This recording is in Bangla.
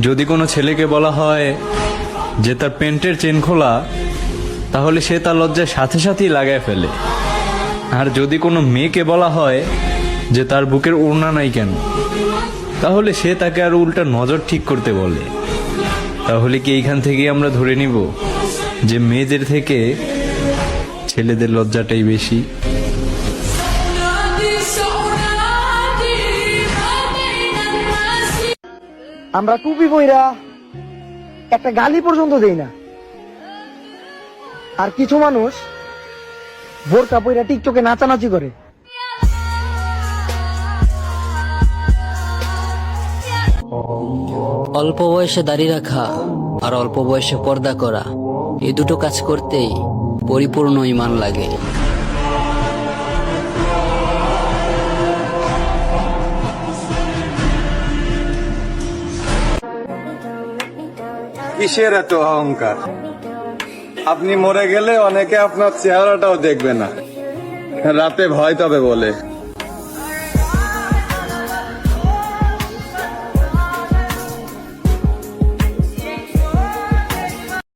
যদি কোনো ছেলেকে বলা হয় যে তার প্যান্টের চেন খোলা, তাহলে সে তার লজ্জায় সাথে সাথেই লাগায় ফেলে। আর যদি কোনো মেয়েকে বলা হয় যে তার বুকের ওড়না নাই কেন, তাহলে সে তাকে আর উল্টা নজর ঠিক করতে বলে। তাহলে কি এইখান থেকেই আমরা ধরে নিব যে মেয়েদের থেকে ছেলেদের লজ্জাটাই বেশি? আমরা টুপি পইরা একটা গালি পর্যন্ত দেই না। আর কিছু মানুষ বোরকা পইরা টিকটকে নাচানাচি করে। অল্প বয়সে দাঁড়িয়ে রাখা আর অল্প বয়সে পর্দা করা এই দুটো কাজ করতেই পরিপূর্ণ ইমান লাগে। কিসের এত অহংকার? আপনি মরে গেলে অনেকে আপনার চেহারাটাও দেখবে না। রাতে ভয় তবে বলে।